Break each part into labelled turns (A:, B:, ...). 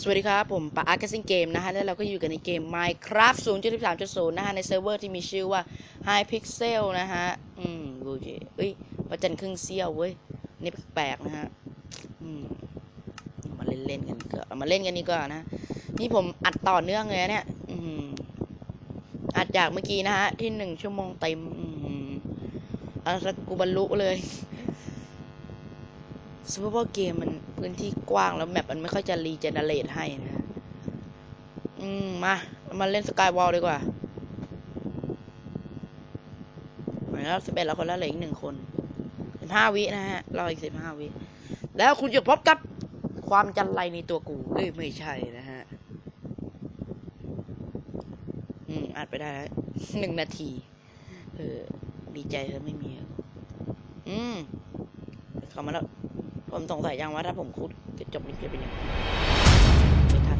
A: สวัสดีครับผมปาอาร์คซิงเกมนะฮะแล้วเราก็อยู่กันในเกม Minecraft 0.13.0 นะฮะ ในเซิร์ฟเวอร์ที่มีชื่อว่า High Pixel นะฮะ อืมโอเคเอ้ยประจันครึ่งเซี่ยวเว้ย นี่แปลกๆนะฮะ อืมามาเล่นๆกันดีกว่าเอามาเล่นกันดีกว่านะ นี่ผมอัดต่อเนื่องเลยนะเนี่ย อืมอัดจากเมื่อกี้นะฮะ ที่หนึ่งชั่วโมงเต็ม อืมเอาสักกูบรรลุเลย ซูเปอร์เกมมันพื้นที่กว้างแล้วแมปมันไม่ค่อยจะรีเจเนเรตให้นะ อืม มาเรามาเล่นสกายวอลดีกว่ามาแล้วสิบเอ็ดแล้วคนแล้วเหลืออีกหนึ่งคนสิบห้าวินะฮะรออีกสิบห้าวิ แล้วคุณจะพบกับความจันไรในตัวกู เอ้ย ไม่ใช่นะฮะ อืมอัดไปได้แล้วหนึ่งนาที เออ ดีใจเธอไม่มี อืมเข้ามาแล้ว ผมสงสัยยังว่าถ้าผมคุดจะจบนี้จะเป็นยังไงไม่ทัน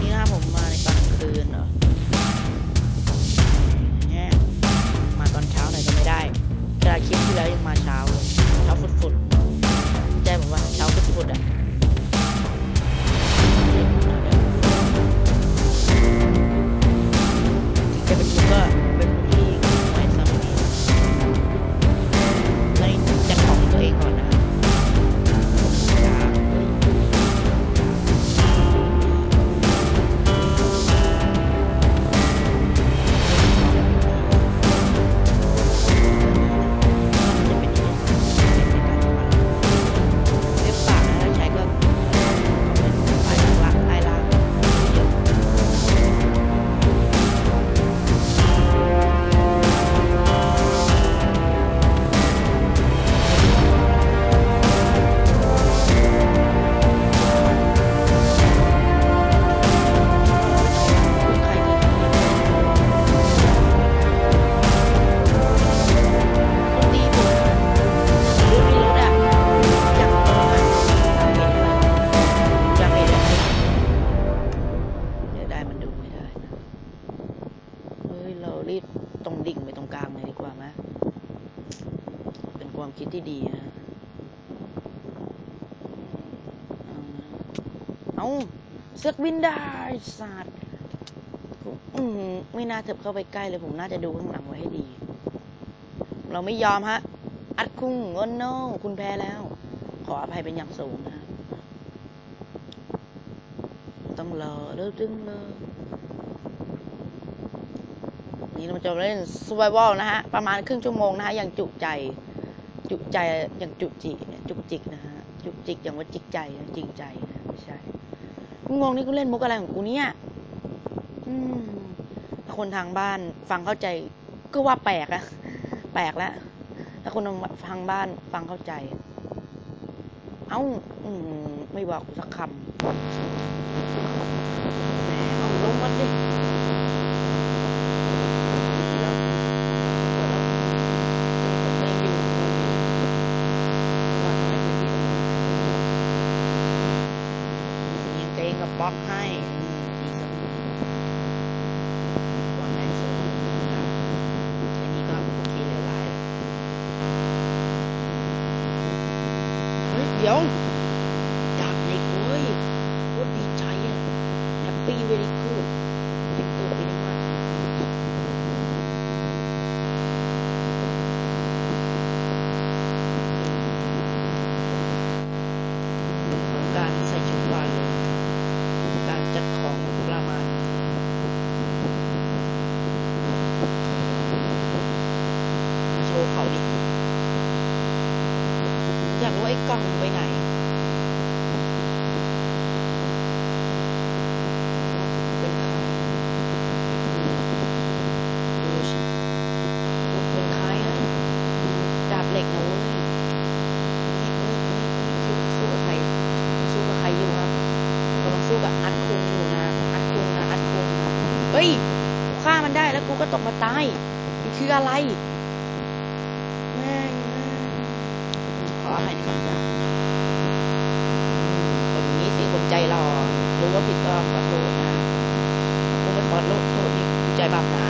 A: นี่นะผมมาในตอนกลางคืนเหรอเนี่ยมาตอนเช้าหน่อยก็ไม่ได้กระดาคลิปที่แล้วยังมาเช้าเช้าฟุดๆใจผมว่าเช้าฟุดๆอะจะเป็นยุคก็ รีบตรงดิ่งไปตรงกลางเลยดีกว่าไหมเป็นความคิดที่ดีนะเอาเอาเสือกบินได้สัตว์อืมไม่น่าเถิบเข้าไปใกล้เลย ผมน่าจะดูข้างหลังไว้ให้ดี เราไม่ยอมฮะ อัดคุ้งโอ้โนคุณแพ้แล้ว ขออภัยเป็นอย่างสูงนะฮะต้องรอเริ่มตึงเลยนี่ เราจะเล่น survival นะฮะ ประมาณครึ่งชั่วโมงนะฮะ อย่างจุใจ จุใจ อย่างจุจิเนี่ยจุกจิกนะฮะ จุกจิก อย่างว่าจิกใจ จริงใจนะไม่ใช่กูงงนี่กูเล่นมุกอะไรของกูเนี่ยอืมถ้าคนทางบ้านฟังเข้าใจก็ว่าแปลกอะแปลกแล้วถ้าคนทางบ้านฟังเข้าใจ เอ้า อืม ไม่บอกสักคำแหมเอาลงมาสิืออะไรแม่ขออภัยนะครัคนนี้สิคนใจรอรู้ว่าผิดก็ขอโทษนะรู้ว่าขอกโทษนี่ใจบาปหนา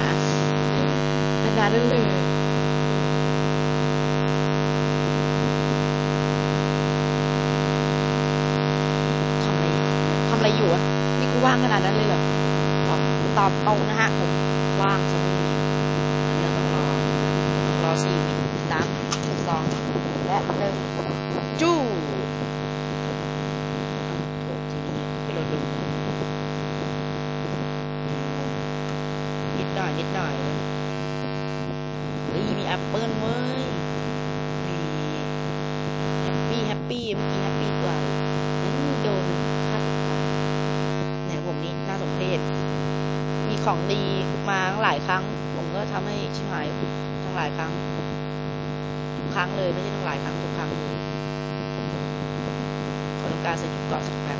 A: อันนั้นเลยทำอะไรทำอะไรอยู่อะนี่กูว่างขนาดนั้นเลยเหรอตอบตอานะฮะผมว่างสมุน สี่สามสองและหนึ่งจู้โถที่ไปโหลดดูนิดหน่อยนิดหน่อยเฮ้ยมีแอปเปิลเว้ยมีแฮปปี้แฮปปี้เมื่อกี้แฮปปี้กว่านั้นโดนฆ่าตัวตายไหนผมนี่น่าสมเพชมีของดีมาหลายครั้ง ผมก็ทำให้ชิบหาย ทั้งหลายครั้ง ทุกครั้งเลยไม่ใช่ทั้งหลายครั้งทุกครั้งเลยขอต้องการใส่ชุดเกาะสักแป๊บ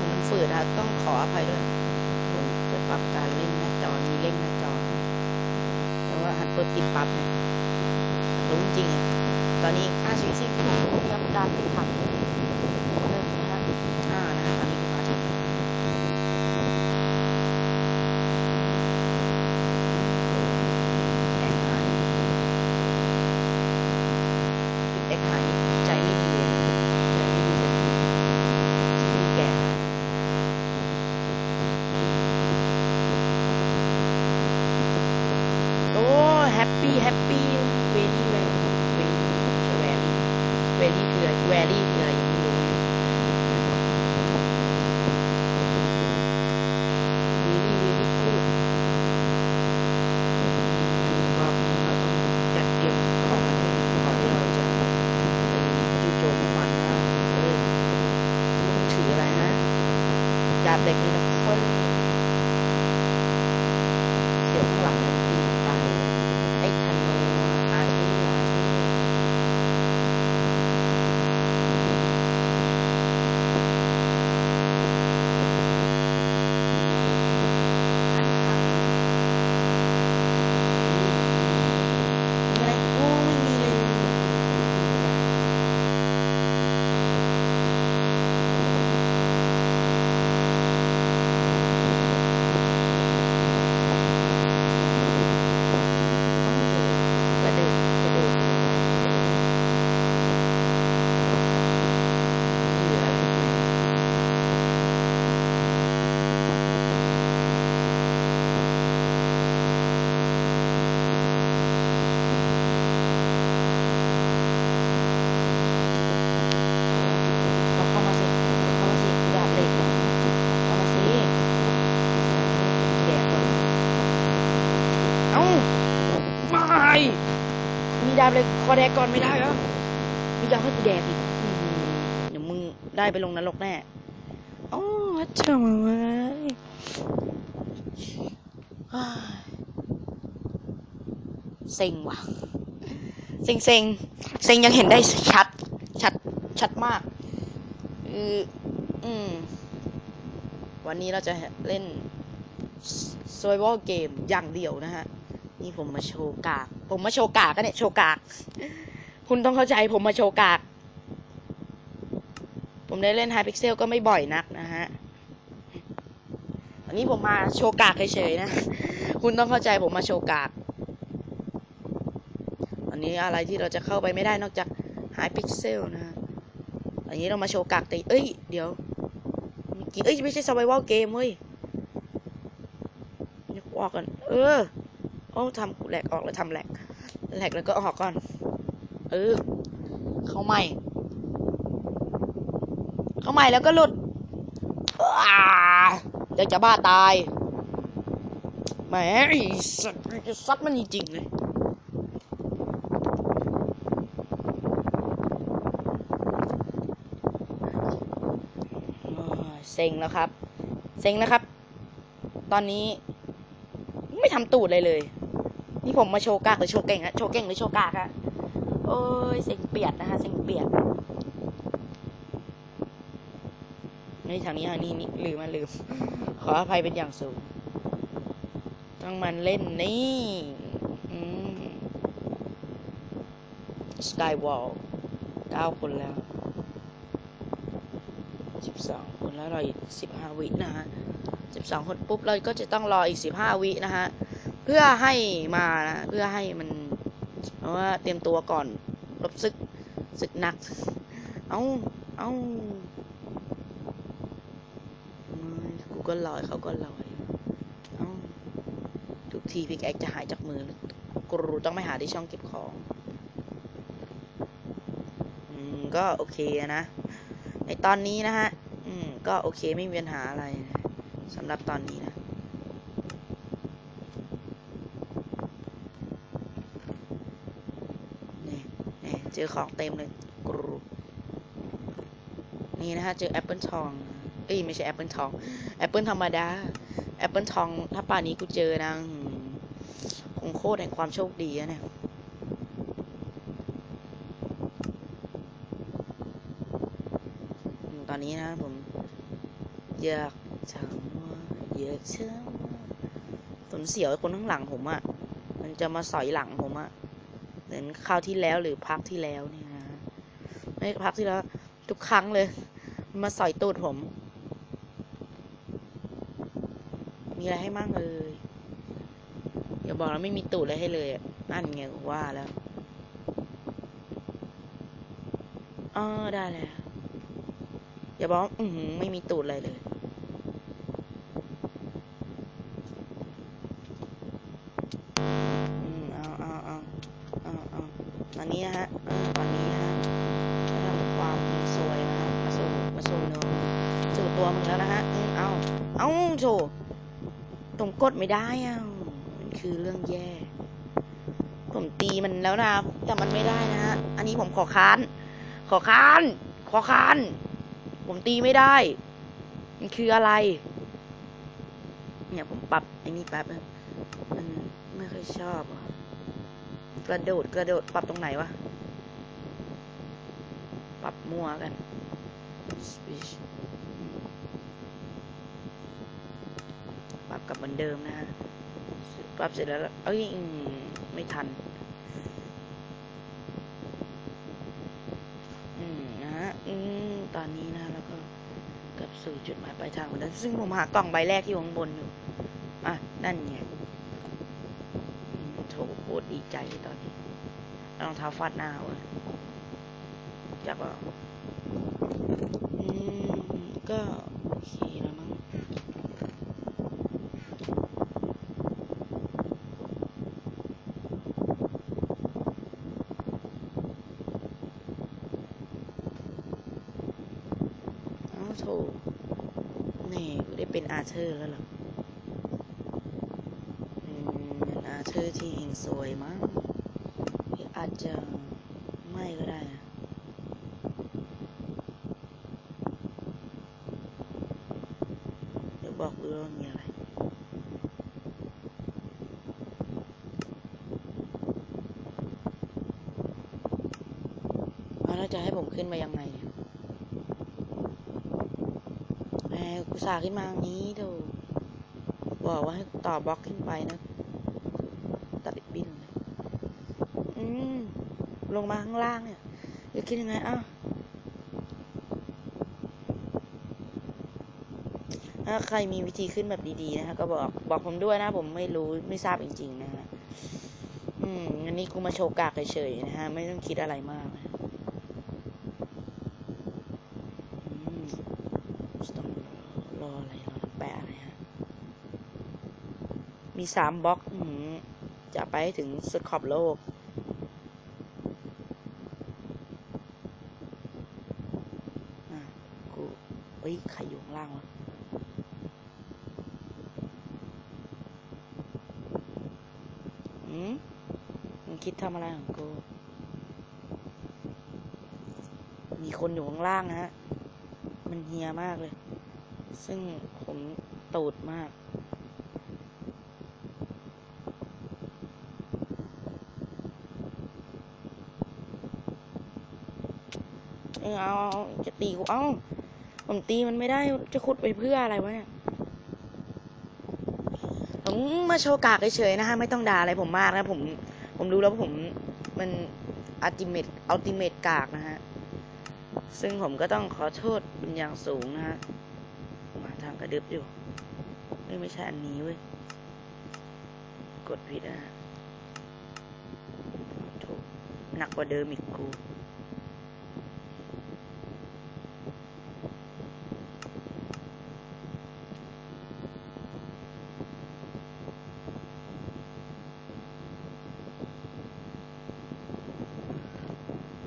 A: ผมมันฝืดนะต้องขออภัยด้วยผมจะปรับการเล่นหน้าจอมีเล่นหน้าจอ แต่ว่าหันเปิดปิดปรับเนี่ยรู้จริง ตอนนี้ค่าชีวิตสิ้นเตรียมการไปถังเปปี้แฮปปี้เวลี่ ดกก่อนไม่ได้เหรอม่ยอมให้กูแดกอีกเดี๋ยวมึงได้ไปลงนรกแน่โอ้ทำไมอ้ยเซ็งว่ะเซ็งเซ็งเซ็งยังเห็นได้ชัด ชัด ชัดมากคืออืม วันนี้เราจะเล่น survival game อย่างเดียวนะฮะ นี่ผมมาโชว์กาก ผมมาโชกากกันเนี่ยโชกาก คุณต้องเข้าใจผมมาโชกาก ผมได้เล่นไฮพิกเซลก็ไม่บ่อยนักนะฮะอันนี้ผมมาโชกากเฉยๆนะ คุณต้องเข้าใจผมมาโชกาก อันนี้อะไรที่เราจะเข้าไปไม่ได้นอกจากไฮพิกเซลนะอันนี้เรามาโชกากแต่เอ้ย เดี๋ยวเอกี้เอ้ยไม่ใช่ survival game เว้ยนึกว่ากัน เออโอ้ทำกูแหลกออกแล้วทำแหลก แหลกแล้วก็ออกก่อน เออ เข้าใหม่ เข้าใหม่แล้วก็หลุดเดี๋ยวจะบ้าตาย แหมสัตว์จะซัดมันจริงๆเลยเซ็งแล้วครับ เซ็งนะครับ ตอนนี้ไม่ทำตูดเลยเลย นี่ผมมาโชว์กากหรือโชว์เก่งฮะโชว์เก่งหรือโชว์กากฮะโอ้ยเซ็งเปียดนะฮะเซ็งเปียดนี่ทางนี้ทางนี้นี่ลืมมาลืม ขออภัยเป็นอย่างสูงต้องมันเล่นนี่อืม Skywall เก้าคนแล้วสิบสองคนแล้วรออีกสิบห้าวินะฮะสิบสองคนปุ๊บเราก็จะต้องรออีกสิบห้าวินะฮะ เพื่อให้มานะเพื่อให้มันเพราะว่าเตรียมตัวก่อนรบศึกศึกหนัก เอาเอากูก็ลอยเขาก็ลอยเอาทุกทีพิกแอคจะหายจากมือกูรู้ต้องไม่หาที่ช่องเก็บของอืมก็โอเคนะในตอนนี้นะฮะ อืมก็โอเคไม่มีปัญหาอะไรสำหรับตอนนี้นะ นี่นี่ เจอของเต็มเลยกรูนี่นะฮะ เจอแอปเปิลทอง เอ้ยไม่ใช่แอปเปิลทอง แอปเปิลธรรมดา แอปเปิลทอง ถ้าป่านนี้กูเจอนะคงโคตรแห่งความโชคดีอะเนี่ยตอนนี้นะผม อยากถามว่าอยากถามว่าสนเสียวคนข้างหลังผมอะ่ะ มันจะมาสอยหลังผมอะ่ะ มือนคราวที่แล้วหรือพักที่แล้วเนี่ยนะไม่พักที่แล้ว ทุกครั้งเลย มาสอยตูดผม มีอะไรให้มั่งเอ่ยอย่าบอกแล้วไม่มีตูดอะไรให้เลยนั่นไงว่าแล้วอ๋อได้แล้วอย่าบอกว่าอือหือไม่มีตูดอะไรเลย โถผมกดไม่ได้อะมันคือเรื่องแย่ ผมตีมันแล้วนะแต่มันไม่ได้นะฮะอันนี้ผมขอค้าน ขอค้าน ขอค้าน ผมตีไม่ได้ มันคืออะไร เนี่ยผมปรับไอ้นี่แป๊บนึงมันไม่ค่อยชอบกระโดดกระโดดปรับตรงไหนวะ ปรับมั่วกัน ปรับกลับเหมือนเดิมนะฮะปรับเสร็จแล้วเอ้ยไม่ทันอืมนะฮะอืมตอนนี้นะแล้วก็กับสู่จุดหมายปลายทางเหมือนเดิมซึ่งผมหากล่องใบแรกที่อยู่ข้างบนอยู่อะนั่นไงโถโคตรดีใจตอนนี้รองเท้าฟาดหน้าเว้ยจับอะอืมก็โอเคแล้วมั้ง เอ้าโถ นี่กูได้เป็นอาเธอร์แล้วหรออืมเป็นอาเธอร์ที่เฮงสวยมั้งอาจจะไม่ก็ได้นะเดี๋ยวบอกดูว่ามีอะไร เอาแล้วจะให้ผมขึ้นมายังไงอะแหมกู สาขึ้นมาอย่างนี้ดูบอกว่าให้ต่อบล็อกขึ้นไปนะ ตัดบินเลยอืมลงมาข้างล่างเนี่ยจะคิดยังไงอ้าวถ้าใครมีวิธีขึ้นแบบดีๆนะฮะก็บอกบอกผมด้วยนะ ผมไม่รู้ไม่ทราบจริง ๆ นะฮะอืมอันนี้กูมาโชว์กากเฉยๆนะฮะ ไม่ต้องคิดอะไรมากนะอืมต้องรออะไรรอแปะอะไรฮะ มีสามบล็อกจะไปถึงสุดขอบโลกอะกูเอ้ยใครอยู่ข้างล่างวะอืมมึงคิดทำอะไรของกู มีคนอยู่ข้างล่างนะฮะ มันเฮียมากเลย ซึ่งผมตูดมาก เออเอาจะตีกูเอ้าผมตีมันไม่ได้จะขุดไปเพื่ออะไรวะเนี่ยผมมาโชว์กากเฉยๆนะฮะไม่ต้องด่าอะไรผมมากนะผม ผมรู้แล้วว่าผมมันอัลติเมตอัลติเมตกากนะฮะ ซึ่งผมก็ต้องขอโทษเป็นอย่างสูงนะฮะมาทางกระดึบอยู่ไม่ใช่อันนี้เว้ย กดผิดนะฮะถูกหนักกว่าเดิมอีกกู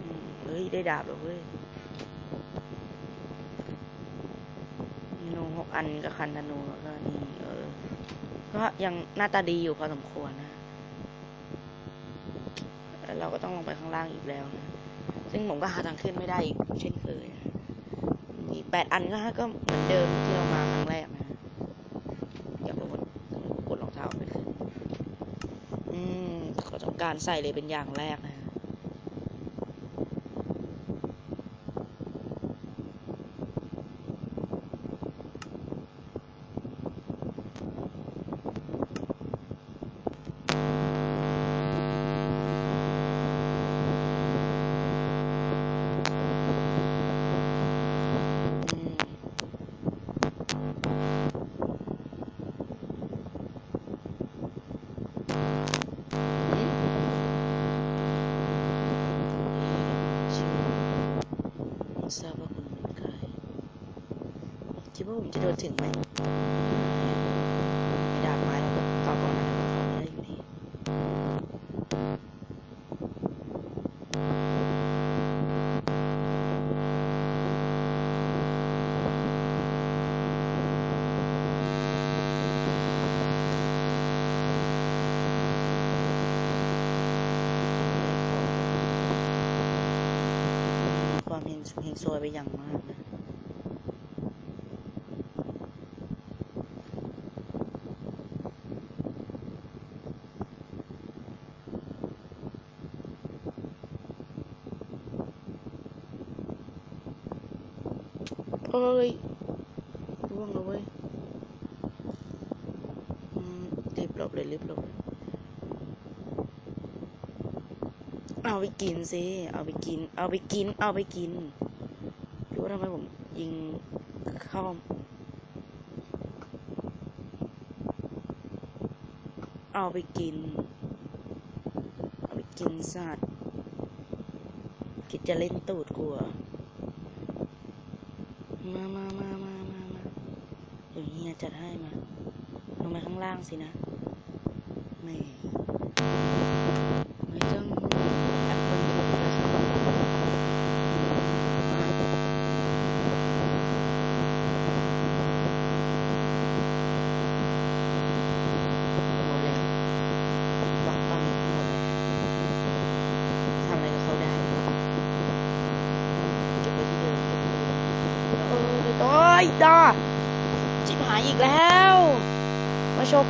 A: อืมเฮ้ยได้ดาบแล้วเว้ยมีโนหกอันก็คันธนูแล้วก็นี่เออ ก็ยังหน้าตาดีอยู่พอสมควรนะแล้วเราก็ต้องลงไปข้างล่างอีกแล้วนะ ซึ่งผมก็หาทางขึ้นไม่ได้อีกเช่นเคยนะมีแปดอันก็ก็เหมือนเดิมที่เรามาครั้งแรกนะอย่าไปกดกดรองเท้าไปขึ้นอืมก็ต้องการใส่เลยเป็นอย่างแรก ผมจะเดินถึงไหมไม่ดาบไม้แล้วต่อก่อนนะก็ต่อไม่ได้อยู่ดีมีความเฮงเฮงซวยไปอย่างมากนะ เอ้ยร่วงแล้วเว้ยรีบหลบเลยรีบหลบเอาไปกินสิ เอาไปกิน เอาไปกิน เอาไปกิน รู้ว่าทำไมผมยิงเข้าเอาไปกิน เอาไปกินสัตว์คิดจะเล่นตูดกูเหรอ มามามามามามาเดี๋ยวเฮีย จัดให้มา ลงไปข้างล่างสินะนี่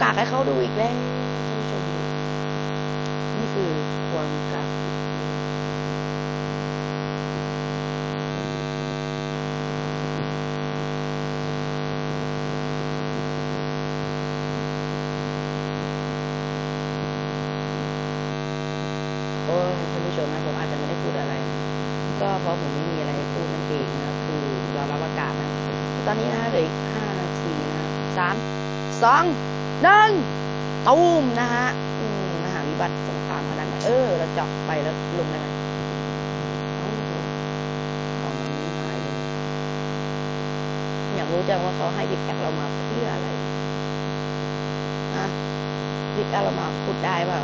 A: กากให้เขาดูอีกแล้วท่านผู้ชมดูนี่คือความกากโอ้ท่านผู้ชมนะผมอาจจะไม่ได้พูดอะไร ก็เพราะผมไม่มีอะไรให้พูดนั่นเองนะคือยอมรับอากาศนะ ตอนนี้นะฮะเหลืออีกห้านาทีนะสามสอง หนึ่งตูมนะฮะมหาวิบัติสงครามขนาดนั้นเออ เราเจาะไปแล้วลงได้ไหมเอ้าของมันไม่หายเลยอยากรู้จังว่าเขาให้พิกแอคเรามาเพื่ออะไรอะพิกแอคเรามาพูดได้เปล่า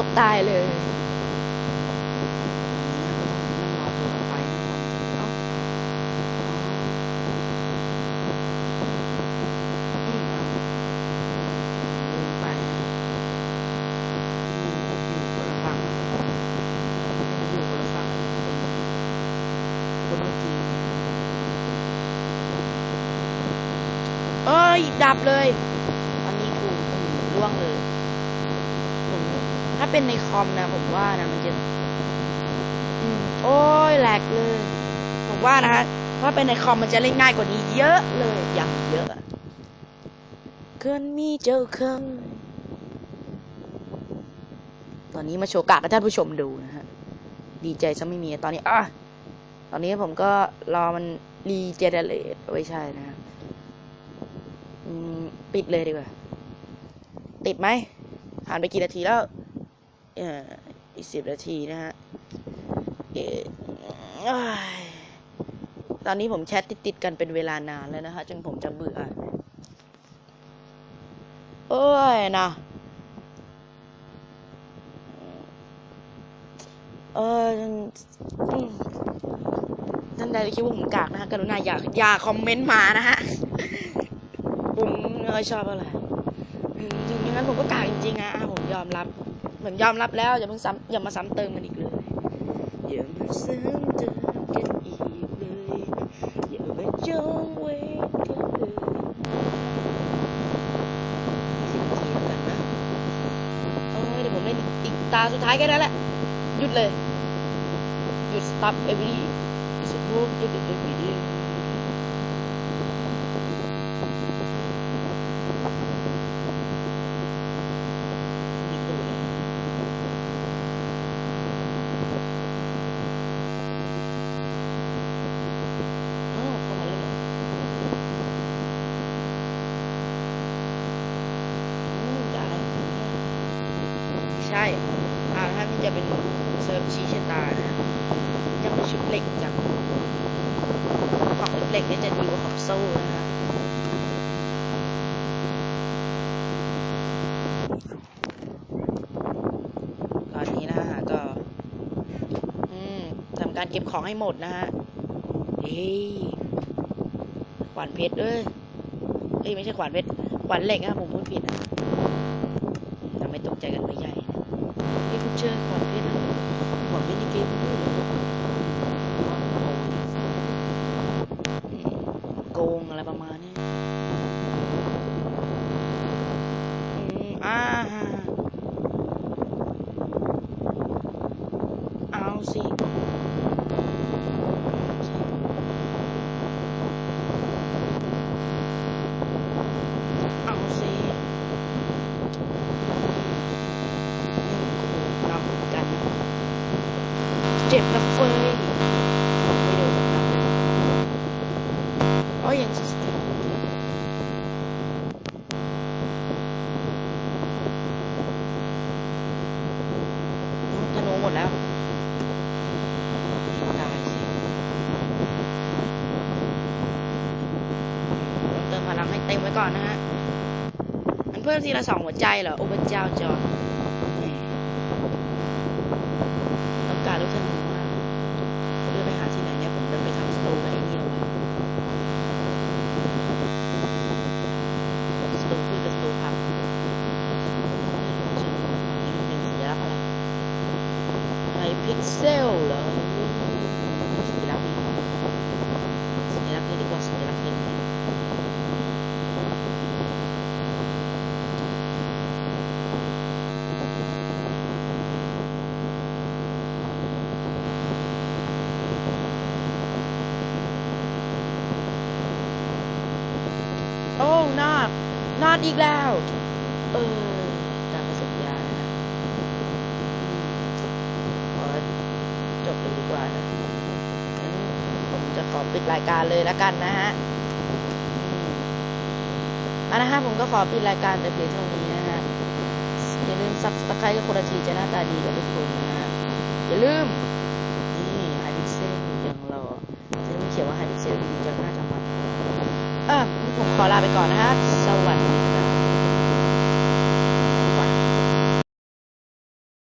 A: เมื่อกี้เอ้ยดับเลย เป็นในคอมนะผมว่านะมันจะอืมโอ้ยแหลกเลย ผมว่านะฮะถ้าเป็นในคอมมันจะเล่นง่ายกว่านี้เยอะเลย อย่างเยอะอะเกินมีเจ้าเคยตอนนี้มาโชว์กากให้ท่านผู้ชมดูนะฮะ ดีใจซะไม่มี ตอนนี้อะตอนนี้ผมก็รอมันรีเจเนเรตไม่ใช่นะฮะอืมปิดเลยดีกว่า ติดไหมผ่านไปกี่นาทีแล้ว อีกสิบนาทีนะฮะเอ้ยตอนนี้ผมแชทติดๆกันเป็นเวลานานแล้วนะฮะจนผมจะเบื่อเอ้ยนะเออท่านใดที่คิดว่าผมกากนะฮะกรุณาอย่าอย่าคอมเมนต์มานะฮะผมไม่ชอบอะไรถึงอย่างนั้นผมก็กากจริงๆอะผมยอมรับ ผมยอมรับแล้วอย่าเพิ่งซ้ำอย่ามาซ้ำเติมกันอีกเลยอย่ามาซ้ำเติมกันอีกเลยอย่ามาจองเวรกันเลยสิ่งที่กันนะโอ้ยเดี๋ยวผมเล่นอีกตาสุดท้ายแค่นั้นแหละหยุดเลยหยุด stop every is a move in every day ของให้หมดนะฮะเฮ้ยขวานเพชรเอ้ยเอ้ยไม่ใช่ขวานเพชรขวานเหล็กนะผมพูดผิดนะทำให้ตกใจกันไปใหญ่นี่คุณเจอขวานเพชรนะขวานเพชรในเกมด้วย ก่อนนะฮะมันเพิ่มทีละสองหัวใจเหรอ โอ้พระเจ้าจอ อีกแล้ว เออตามประสบการณ์นะขอจบไปดีกว่านะผมจะขอปิดรายการเลยแล้วกันนะฮะอันนะฮะผมก็ขอปิดรายการแต่เพียงเท่านี้นะฮะอย่าลืมซับสไครต์กับคนละทีจะหน้าตาดีกับทุกคนนะฮะอย่าลืมนี่ไฮดิเซนอย่างเราจะต้องเขียนว่าไฮดิเซนจากหน่าจะมันอะผมขอลาไปก่อนนะฮะสวัสดี